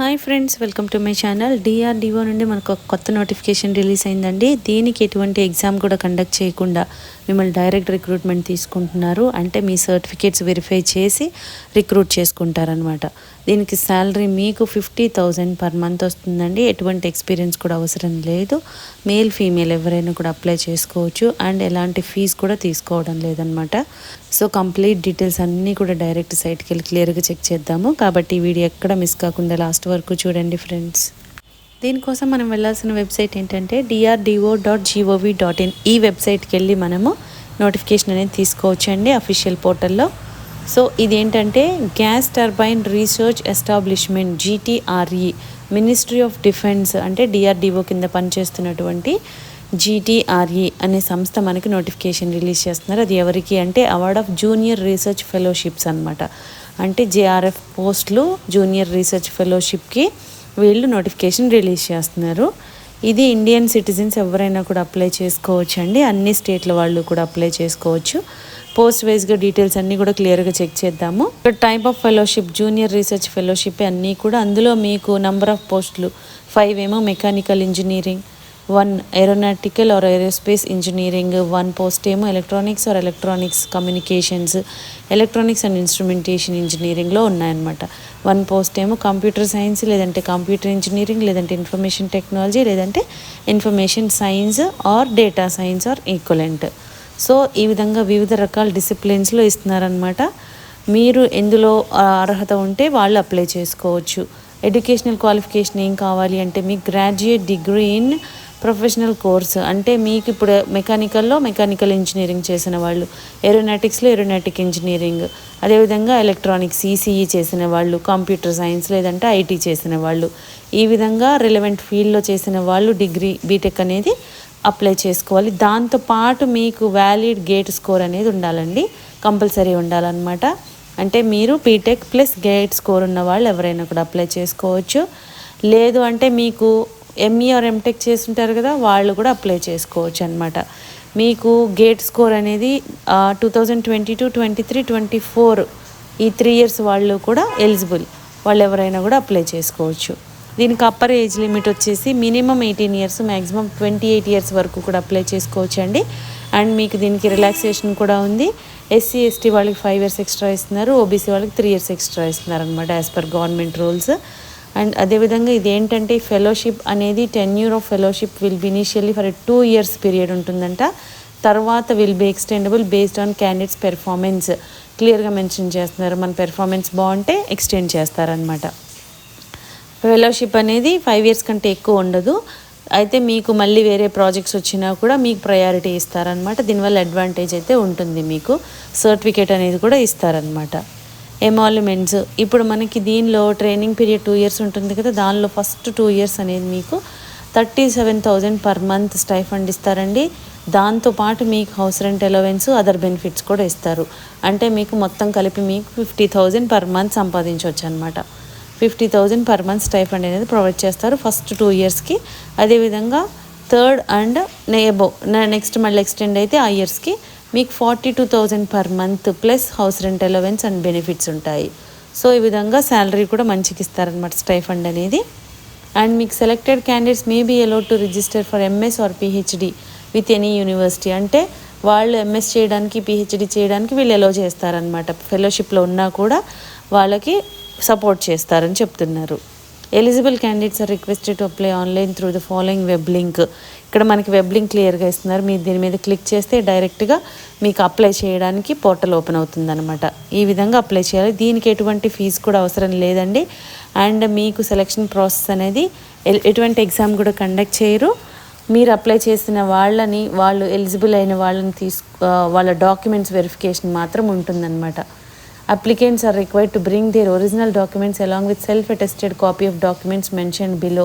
Hi friends welcome to my channel DRDO నుండి మనకు ఒక కొత్త నోటిఫికేషన్ రిలీజ్ అయిందండి. దీనికి ఎటువంటి ఎగ్జామ్ కూడా కండక్ట్ చేయకుండా మిమ్మల్ని డైరెక్ట్ రిక్రూట్మెంట్ తీసుకుంటున్నారు. అంటే మీ సర్టిఫికేట్స్ వెరిఫై చేసి రిక్రూట్ చేసుకుంటారనమాట దీనికి శాలరీ మీకు ఫిఫ్టీ థౌజండ్ పర్ మంత్ వస్తుందండి. ఎటువంటి ఎక్స్పీరియన్స్ కూడా అవసరం లేదు. మేల్ ఫీమేల్ ఎవరైనా కూడా అప్లై చేసుకోవచ్చు. అండ్ ఎలాంటి ఫీజు కూడా తీసుకోవడం లేదనమాట సో కంప్లీట్ డీటెయిల్స్ అన్నీ కూడా డైరెక్ట్ సైట్కి వెళ్ళి క్లియర్గా చెక్ చేద్దాము. కాబట్టి ఈ వీడియో ఎక్కడ మిస్ కాకుండా లాస్ట్ వరకు చూడండి ఫ్రెండ్స్. దీనికోసం మనం వెళ్ళాల్సిన వెబ్సైట్ ఏంటంటే DRDO dot GOV dot in ఈ వెబ్సైట్కి వెళ్ళి మనము నోటిఫికేషన్ అనేది తీసుకోవచ్చండి అఫీషియల్ పోర్టల్లో. సో ఇదేంటంటే gas turbine research establishment GTRE ministry of defence అంటే డిఆర్డిఓ కింద పనిచేస్తున్నటువంటి జీటీఆర్ఈ అనే సంస్థ మనకి నోటిఫికేషన్ రిలీజ్ చేస్తున్నారు. అది ఎవరికి అంటే award of junior research fellowships అనమాట అంటే జేఆర్ఎఫ్ పోస్టులు జూనియర్ రీసెర్చ్ ఫెలోషిప్కి వీళ్ళు నోటిఫికేషన్ రిలీజ్ చేస్తున్నారు. ఇది ఇండియన్ సిటిజన్స్ ఎవరైనా కూడా అప్లై చేసుకోవచ్చు అండి అన్ని స్టేట్ల వాళ్ళు కూడా అప్లై చేసుకోవచ్చు. పోస్ట్ వైజ్గా డీటెయిల్స్ అన్నీ కూడా క్లియర్గా చెక్ చేద్దాము. Type of fellowship junior research fellowship అన్నీ కూడా అందులో మీకు నంబర్ ఆఫ్ పోస్టులు ఫైవ్ ఏమో mechanical engineering one aeronautical or aerospace engineering one post ఏమో electronics or electronics communications electronics and instrumentation ఇంజనీరింగ్లో ఉన్నాయన్నమాట. వన్ పోస్ట్ ఏమో కంప్యూటర్ సైన్స్ లేదంటే కంప్యూటర్ ఇంజనీరింగ్ లేదంటే ఇన్ఫర్మేషన్ టెక్నాలజీ లేదంటే information science or data science or equivalent so ఈ విధంగా వివిధ రకాల డిసిప్లిన్స్లో ఇస్తున్నారనమాట మీరు ఎందులో అర్హత ఉంటే వాళ్ళు అప్లై చేసుకోవచ్చు. ఎడ్యుకేషనల్ క్వాలిఫికేషన్ ఏం కావాలి అంటే మీ graduate degree in professional course. అంటే మీకు ఇప్పుడు మెకానికల్లో మెకానికల్ ఇంజనీరింగ్ చేసిన వాళ్ళు ఏరోనాటిక్స్లో ఏరోనాటిక్ ఇంజనీరింగ్ అదేవిధంగా ఎలక్ట్రానిక్స్ ఈసీఈ చేసిన వాళ్ళు కంప్యూటర్ సైన్స్ లేదంటే ఐటీ చేసిన వాళ్ళు ఈ విధంగా రిలవెంట్ ఫీల్డ్లో చేసిన వాళ్ళు డిగ్రీ బీటెక్ అనేది అప్లై చేసుకోవాలి. దాంతోపాటు మీకు వ్యాలిడ్ గేట్ స్కోర్ అనేది ఉండాలండి. కంపల్సరీ ఉండాలన్నమాట. అంటే మీరు బీటెక్ ప్లస్ గేట్ స్కోర్ ఉన్న వాళ్ళు ఎవరైనా కూడా అప్లై చేసుకోవచ్చు. లేదు అంటే మీకు ఎంఈ ఆర్ ఎంటెక్ చేస్తుంటారు కదా వాళ్ళు కూడా అప్లై చేసుకోవచ్చు అనమాట మీకు గేట్ స్కోర్ అనేది two thousand twenty two twenty three twenty four ఈ త్రీ ఇయర్స్ వాళ్ళు కూడా ఎలిజిబుల్ వాళ్ళు ఎవరైనా కూడా అప్లై చేసుకోవచ్చు. దీనికి అప్పర్ ఏజ్ లిమిట్ వచ్చేసి minimum eighteen years maximum twenty eight years వరకు కూడా అప్లై చేసుకోవచ్చు అండి. అండ్ మీకు దీనికి రిలాక్సేషన్ కూడా ఉంది. ఎస్సీ ఎస్టీ వాళ్ళకి ఫైవ్ ఇయర్స్ ఎక్స్ట్రా ఇస్తున్నారు ఓబీసీ వాళ్ళకి త్రీ ఇయర్స్ ఎక్స్ట్రా ఇస్తున్నారు అనమాట as per government rules and అదేవిధంగా ఇది ఏంటంటే ఫెలోషిప్ అనేది tenure of fellowship will be initially for two years period ఉంటుందంట. తర్వాత will be extendable based on candidates performance క్లియర్గా మెన్షన్ చేస్తున్నారు. మన పెర్ఫార్మెన్స్ బాగుంటే ఎక్స్టెండ్ చేస్తారనమాట ఫెలోషిప్ అనేది ఫైవ్ ఇయర్స్ కంటే ఎక్కువ ఉండదు. అయితే మీకు మళ్ళీ వేరే ప్రాజెక్ట్స్ వచ్చినా కూడా మీకు ప్రయారిటీ ఇస్తారనమాట దీనివల్ల అడ్వాంటేజ్ అయితే ఉంటుంది మీకు. సర్టిఫికేట్ అనేది కూడా ఇస్తారనమాట ఎమాల్యుమెంట్స్ ఇప్పుడు మనకి దీనిలో ట్రైనింగ్ పీరియడ్ టూ ఇయర్స్ ఉంటుంది కదా దానిలో ఫస్ట్ టూ ఇయర్స్ అనేది మీకు thirty seven thousand per month stipend ఇస్తారండి దాంతోపాటు మీకు house rent allowance other benefits కూడా ఇస్తారు. అంటే మీకు మొత్తం కలిపి మీకు ఫిఫ్టీ థౌజండ్ పర్ మంత్ సంపాదించవచ్చు అనమాట fifty thousand per month stipend అనేది ప్రొవైడ్ చేస్తారు ఫస్ట్ టూ ఇయర్స్కి అదేవిధంగా థర్డ్ అండ్ నేబో నెక్స్ట్ మళ్ళీ ఎక్స్టెండ్ అయితే ఆ ఇయర్స్కి మీకు forty two thousand per month plus house rent allowance and benefits ఉంటాయి. సో ఈ విధంగా శాలరీ కూడా మంచికి ఇస్తారనమాట స్టైఫండ్ అనేది. అండ్ మీకు selected candidates may be allowed to register for MS or PhD with any university అంటే వాళ్ళు ఎంఎస్ చేయడానికి పిహెచ్డి చేయడానికి వీళ్ళు ఎలో చేస్తారనమాట ఫెలోషిప్లో ఉన్నా కూడా వాళ్ళకి సపోర్ట్ చేస్తారని చెప్తున్నారు. Eligible candidates are requested to apply online through the following web link ఇక్కడ మనకి వెబ్ లింక్ క్లియర్గా ఇస్తున్నారు. మీరు దీని మీద క్లిక్ చేస్తే డైరెక్ట్గా మీకు అప్లై చేయడానికి పోర్టల్ ఓపెన్ అవుతుందన్నమాట. ఈ విధంగా అప్లై చేయాలి. దీనికి ఎటువంటి ఫీజు కూడా అవసరం లేదండి. అండ్ మీకు సెలక్షన్ ప్రాసెస్ అనేది ఎటువంటి ఎగ్జామ్ కూడా కండక్ట్ చేయరు. మీరు అప్లై చేసిన వాళ్ళని వాళ్ళు ఎలిజిబుల్ అయిన వాళ్ళని తీసుకు వాళ్ళ డాక్యుమెంట్స్ వెరిఫికేషన్ మాత్రం ఉంటుందన్నమాట. Applicants are required to bring their original documents along with self attested copy of documents mention below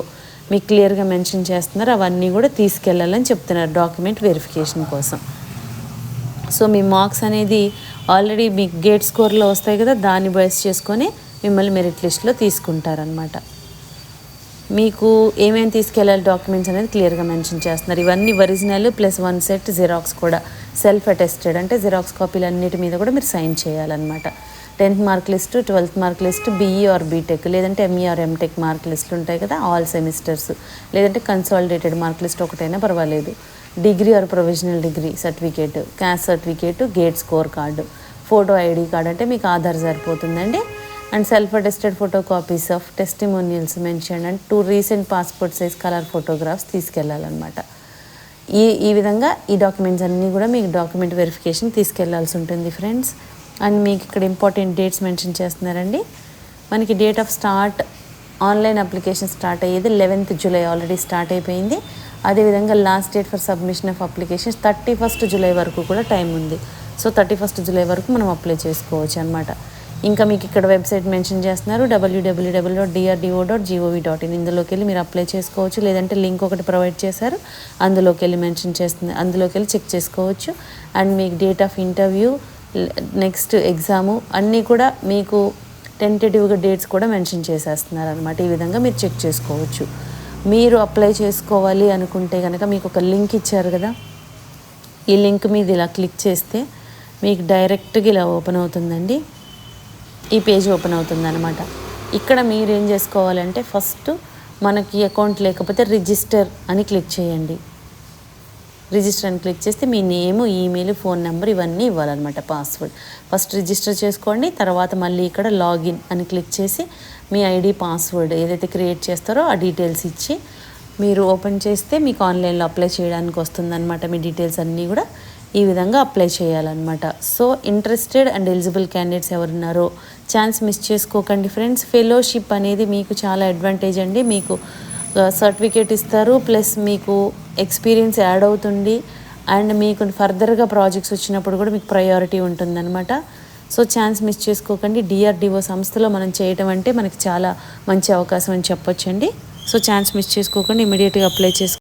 మీకు క్లియర్గా మెన్షన్ చేస్తున్నారు. అవన్నీ కూడా తీసుకెళ్ళాలని చెప్తున్నారు డాక్యుమెంట్ వెరిఫికేషన్ కోసం. సో మీ మార్క్స్ అనేది ఆల్రెడీ మీకు గేట్ స్కోర్లో వస్తాయి కదా దాన్ని బేస్ చేసుకొని మిమ్మల్ని మెరిట్ లిస్ట్లో తీసుకుంటారనమాట మీకు ఏమేమి తీసుకెళ్ళాలి డాక్యుమెంట్స్ అనేది క్లియర్గా మెన్షన్ చేస్తున్నారు. ఇవన్నీ original plus one set xerox కూడా. సెల్ఫ్ అటెస్టెడ్ అంటే జిరాక్స్ కాపీలు అన్నిటి మీద కూడా మీరు సైన్ చేయాలన్నమాట. Tenth mark list twelfth mark list BE or BTech లేదంటే ఎంఈ ఆర్ ఎంటెక్ మార్క్ లిస్టులు ఉంటాయి కదా ఆల్ సెమిస్టర్స్. లేదంటే కన్సాలిడేటెడ్ మార్క్ లిస్ట్ ఒకటైనా పర్వాలేదు. Degree or provisional degree certificate caste certificate GATE score card. Photo ID card అంటే మీకు ఆధార్ సరిపోతుందండి. And self attested photo copies of testimonials mention and two recent passport size colour photographs తీసుకెళ్ళాలన్నమాట ఈ ఈ విధంగా ఈ documents అన్నీ కూడా మీకు డాక్యుమెంట్ వెరిఫికేషన్ తీసుకెళ్ళాల్సి ఉంటుంది ఫ్రెండ్స్ అండ్ మీకు ఇక్కడ ఇంపార్టెంట్ డేట్స్ మెన్షన్ చేస్తున్నారండి. మనకి date of start online application start అయ్యేది లెవెన్త్ జూలై ఆల్రెడీ స్టార్ట్ అయిపోయింది. అదేవిధంగా last date for submission of applications thirty first July వరకు కూడా టైం ఉంది. సో థర్టీ ఫస్ట్ జూలై వరకు మనం అప్లై చేసుకోవచ్చు అనమాట ఇంకా మీకు ఇక్కడ వెబ్సైట్ మెన్షన్ చేస్తున్నారు WWW dot DRDO dot GOV dot in. ఇందులోకి వెళ్ళి మీరు అప్లై చేసుకోవచ్చు. లేదంటే లింక్ ఒకటి ప్రొవైడ్ చేశారు. అందులోకి వెళ్ళి మెన్షన్ చేస్తుంది అందులోకి వెళ్ళి చెక్ చేసుకోవచ్చు. అండ్ మీకు date of interview next exam అన్నీ కూడా మీకు టెంటేటివ్గా డేట్స్ కూడా మెన్షన్ చేసేస్తున్నారు అనమాట ఈ విధంగా మీరు చెక్ చేసుకోవచ్చు. మీరు అప్లై చేసుకోవాలి అనుకుంటే కనుక మీకు ఒక లింక్ ఇచ్చారు కదా? ఈ లింక్ మీద ఇలా క్లిక్ చేస్తే మీకు డైరెక్ట్గా ఇలా ఓపెన్ అవుతుందండి. ఈ పేజ్ ఓపెన్ అవుతుంది అనమాట ఇక్కడ మీరు ఏం చేసుకోవాలంటే ఫస్ట్ మనకి అకౌంట్ లేకపోతే రిజిస్టర్ అని క్లిక్ చేయండి. రిజిస్టర్ అని క్లిక్ చేస్తే మీ నేమ్ ఈమెయిల్ ఫోన్ నెంబర్ ఇవన్నీ ఇవ్వాలన్నమాట పాస్వర్డ్. ఫస్ట్ రిజిస్టర్ చేసుకోండి తర్వాత మళ్ళీ ఇక్కడ లాగిన్ అని క్లిక్ చేసి మీ ఐడి పాస్వర్డ్ ఏదైతే క్రియేట్ చేస్తారో ఆ డీటెయిల్స్ ఇచ్చి మీరు ఓపెన్ చేస్తే మీకు ఆన్లైన్లో అప్లై చేయడానికి వస్తుందన్నమాట. మీ డీటెయిల్స్ అన్నీ కూడా ఈ విధంగా అప్లై చేయాలన్నమాట. So interested and eligible candidates ఎవరున్నారో ఛాన్స్ మిస్ చేసుకోకండి ఫ్రెండ్స్. ఫెలోషిప్ అనేది మీకు చాలా అడ్వాంటేజ్ అండి. మీకు సర్టిఫికేట్ ఇస్తారు ప్లస్ మీకు ఎక్స్పీరియన్స్ యాడ్ అవుతుంది అండ్ మీకు ఫర్దర్గా ప్రాజెక్ట్స్ వచ్చినప్పుడు కూడా మీకు ప్రయారిటీ ఉంటుందన్నమాట. సో ఛాన్స్ మిస్ చేసుకోకండి. డిఆర్డిఓ సంస్థలో మనం చేయటం అంటే మనకి చాలా మంచి అవకాశం అని చెప్పొచ్చండి. సో ఛాన్స్ మిస్ చేసుకోకండి ఇమీడియట్గా అప్లై చేసుకో